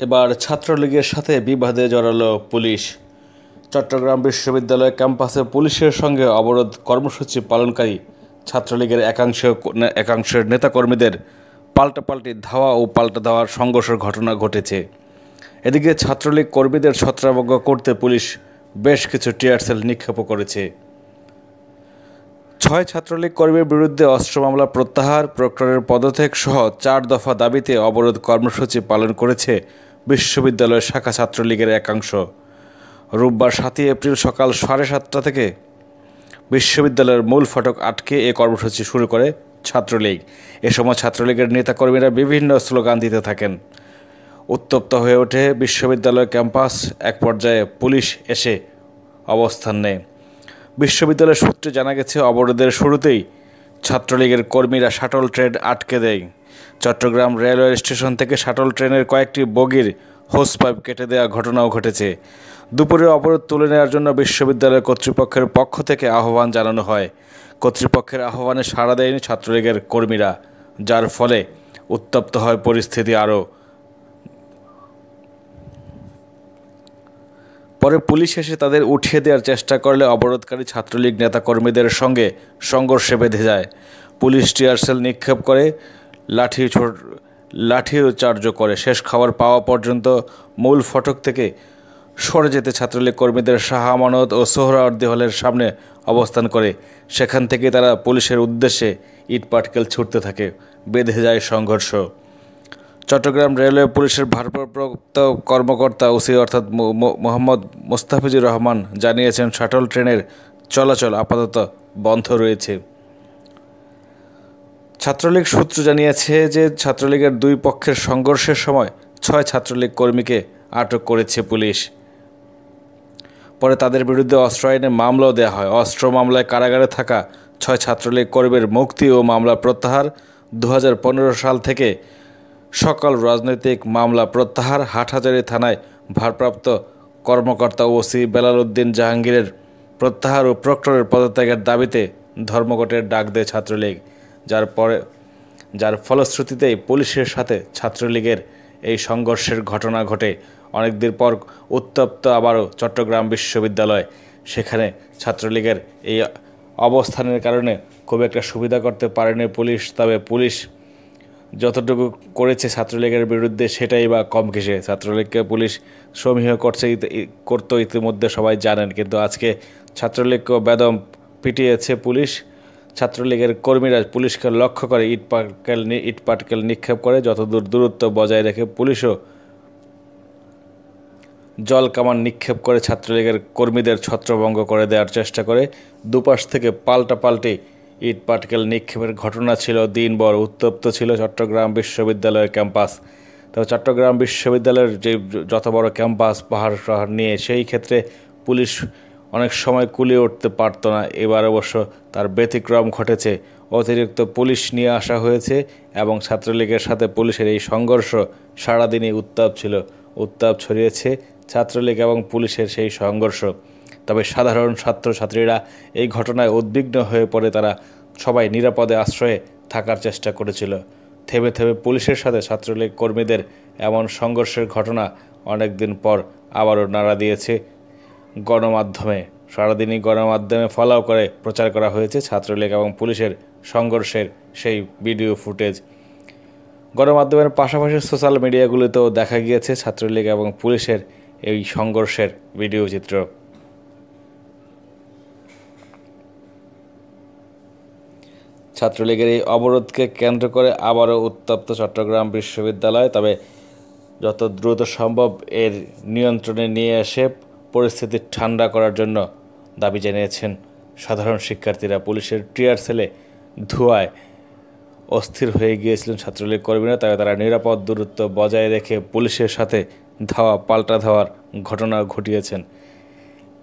এবার ছাত্রলীগের সাথে বিবাদে জড়ালো পুলিশ। চট্টগ্রাম বিশ্ববিদ্যালয় ক্যাম্পাসে পুলিশের সঙ্গে অবরোধ কর্মসূচি পালনকারী ছাত্রলীগের একাংশ, একাংশের নেতাকর্মীদের পাল্টাপাল্টি ধাওয়া ও পাল্টা ধাওয়ার সংঘর্ষের ঘটনা ঘটেছে। এদিকে ছাত্রলীগ কর্মীদের ছত্রাভঙ্গ করতে পুলিশ বেশ কিছু টিয়ারসেল নিক্ষেপও করেছে। ছয় ছাত্রলীগ কর্মীর বিরুদ্ধে অস্ত্র মামলা প্রত্যাহার প্রক্টরের পদত্যাগ সহ চার দফা দাবিতে অবরোধ কর্মসূচি পালন করেছে বিশ্ববিদ্যালয়ের শাখা ছাত্রলীগের একাংশ। রোববার সাতই এপ্রিল সকাল সাড়ে সাতটা থেকে বিশ্ববিদ্যালয়ের মূল ফটক আটকে এ কর্মসূচি শুরু করে ছাত্রলীগ। এ সময় ছাত্রলীগের নেতাকর্মীরা বিভিন্ন স্লোগান দিতে থাকেন। উত্তপ্ত হয়ে ওঠে বিশ্ববিদ্যালয় ক্যাম্পাস। এক পর্যায়ে পুলিশ এসে অবস্থান নেয়। বিশ্ববিদ্যালয় সূত্রে জানা গেছে, অবরোধের শুরুতেই ছাত্রলীগের কর্মীরা শাটল ট্রেড আটকে দেয়। চট্টগ্রাম রেলওয়ে স্টেশন থেকে শাটল ট্রেনের কয়েকটি বগির হোস পাইপ কেটে দেওয়া ঘটনাও ঘটেছে। দুপুরে অবরোধ তুলে নেওয়ার জন্য বিশ্ববিদ্যালয় কর্তৃপক্ষের পক্ষ থেকে আহ্বান জানানো হয়। কর্তৃপক্ষের আহ্বানে সাড়া দেয়নি ছাত্রলীগের কর্মীরা, যার ফলে উত্তপ্ত হয় পরিস্থিতি আরও। পরে পুলিশ এসে তাদের উঠিয়ে দেওয়ার চেষ্টা করলে অবরোধকারী ছাত্রলীগ নেতাকর্মীদের সঙ্গে সংঘর্ষে বেঁধে যায়। পুলিশ টিয়ারসেল নিক্ষেপ করে লাঠি লাঠিও চার্জ করে। শেষ খাবার পাওয়া পর্যন্ত মূল ফটক থেকে সরে যেতে ছাত্রলীগ কর্মীদের শাহ আমানত ও সোহরাওয়ার্দী হলের সামনে অবস্থান করে। সেখান থেকে তারা পুলিশের উদ্দেশ্যে ইট পাটকেল ছুটতে থাকে, বেঁধে যায় সংঘর্ষ। চট্টগ্রাম রেলওয়ে পুলিশের ভারপ্রাপ্ত কর্মকর্তা ওসি অর্থাৎ মোহাম্মদ মোস্তাফিজুর রহমান জানিয়েছেন, শাটল ট্রেনের চলাচল আপাতত বন্ধ রয়েছে। ছাত্রলীগ সূত্র জানিয়েছে যে ছাত্রলীগের দুই পক্ষের সংঘর্ষের সময় ছয় ছাত্রলীগ কর্মীকে আটক করেছে পুলিশ। পরে তাদের বিরুদ্ধে অস্ত্র আইনে মামলাও দেওয়া হয়। অস্ত্র মামলায় কারাগারে থাকা ছয় ছাত্রলীগ কর্মীর মুক্তি ও মামলা প্রত্যাহার। দু হাজার পনেরো সাল থেকে সকল রাজনৈতিক মামলা প্রত্যাহার। হাটহাজারি থানায় ভারপ্রাপ্ত কর্মকর্তা ওসি বেলাল উদ্দিন জাহাঙ্গীরের প্রত্যাহার ও প্রক্টরের পদত্যাগের দাবিতে ধর্মঘটের ডাক দেয় ছাত্রলীগ। যার পরে, যার ফলশ্রুতিতেই পুলিশের সাথে ছাত্রলীগের এই সংঘর্ষের ঘটনা ঘটে। অনেকদিন পর উত্তপ্ত আবারও চট্টগ্রাম বিশ্ববিদ্যালয়। সেখানে ছাত্রলীগের এই অবস্থানের কারণে খুব একটা সুবিধা করতে পারেনি পুলিশ। তবে পুলিশ যতটুকু করেছে ছাত্রলীগের বিরুদ্ধে, সেটাই বা কম কিসে। ছাত্রলীগকে পুলিশ সমীহ করছে করতো ইতিমধ্যে সবাই জানেন। কিন্তু আজকে ছাত্রলীগকেও বেদম পিটিয়েছে পুলিশ। ছাত্রলীগের কর্মীরা পুলিশকে লক্ষ্য করে ইট পাটকেল ইট পাটকেল নিক্ষেপ করে, যতদূর দূরত্ব বজায় রেখে পুলিশও জল কামান নিক্ষেপ করে ছাত্রলীগের কর্মীদের ছত্রভঙ্গ করে দেওয়ার চেষ্টা করে। দুপাশ থেকে পাল্টা পাল্টে ইট পাটকেল নিক্ষেপের ঘটনা ছিল, দিনভর উত্তপ্ত ছিল চট্টগ্রাম বিশ্ববিদ্যালয়ের ক্যাম্পাস। তবে চট্টগ্রাম বিশ্ববিদ্যালয়ের যে যত বড় ক্যাম্পাস পাহাড় শহর নিয়ে, সেই ক্ষেত্রে পুলিশ অনেক সময় কুলিয়ে উঠতে পারত না। এবার অবশ্য তার ব্যতিক্রম ঘটেছে। অতিরিক্ত পুলিশ নিয়ে আসা হয়েছে এবং ছাত্রলীগের সাথে পুলিশের এই সংঘর্ষ সারাদিনই উত্তাপ ছিল। উত্তাপ ছড়িয়েছে ছাত্রলীগ এবং পুলিশের সেই সংঘর্ষ। তবে সাধারণ ছাত্রছাত্রীরা এই ঘটনায় উদ্বিগ্ন হয়ে পড়ে তারা সবাই নিরাপদে আশ্রয়ে থাকার চেষ্টা করেছিল। থেমে থেমে পুলিশের সাথে ছাত্রলীগ কর্মীদের এমন সংঘর্ষের ঘটনা অনেক দিন পর আবারও নাড়া দিয়েছে গণমাধ্যমে। সারাদিনই গণমাধ্যমে ফলাও করে প্রচার করা হয়েছে ছাত্রলীগ এবং পুলিশের সংঘর্ষের সেই ভিডিও ফুটেজ গণমাধ্যমের পাশাপাশি সোশ্যাল মিডিয়াগুলিতেও দেখা গিয়েছে ছাত্রলীগ এবং পুলিশের এই সংঘর্ষের ভিডিও চিত্র। ছাত্রলীগের এই অবরোধকে কেন্দ্র করে আবারও উত্তপ্ত চট্টগ্রাম বিশ্ববিদ্যালয়। তবে যত দ্রুত সম্ভব এর নিয়ন্ত্রণে নিয়ে এসে পরিস্থিতি ঠান্ডা করার জন্য দাবি জানিয়েছেন সাধারণ শিক্ষার্থীরা। পুলিশের টিয়ার সেলে ধোঁয়ায় অস্থির হয়ে গিয়েছিলেন ছাত্রলীগ কর্মীরা তবে তারা নিরাপদ দূরত্ব বজায় রেখে পুলিশের সাথে ধাওয়া, পাল্টা ধাওয়ার ঘটনা ঘটিয়েছেন।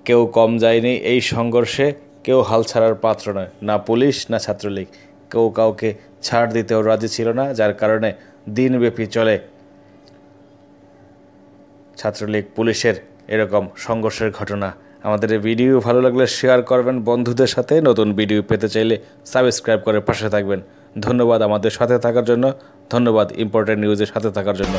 কেউ কম যায়নি এই সংঘর্ষে, কেউ হাল ছাড়ার পাত্র নয়, না পুলিশ, না ছাত্রলীগ। কেউ কাউকে ছাড় দিতেও রাজি ছিল না, যার কারণে দিনব্যাপী চলে ছাত্রলীগ পুলিশের এরকম সংঘর্ষের ঘটনা। আমাদের এই ভিডিও ভালো লাগলে শেয়ার করবেন বন্ধুদের সাথে। নতুন ভিডিও পেতে চাইলে সাবস্ক্রাইব করে পাশে থাকবেন। ধন্যবাদ আমাদের সাথে থাকার জন্য। ধন্যবাদ ইম্পর্টেন্ট নিউজের সাথে থাকার জন্য।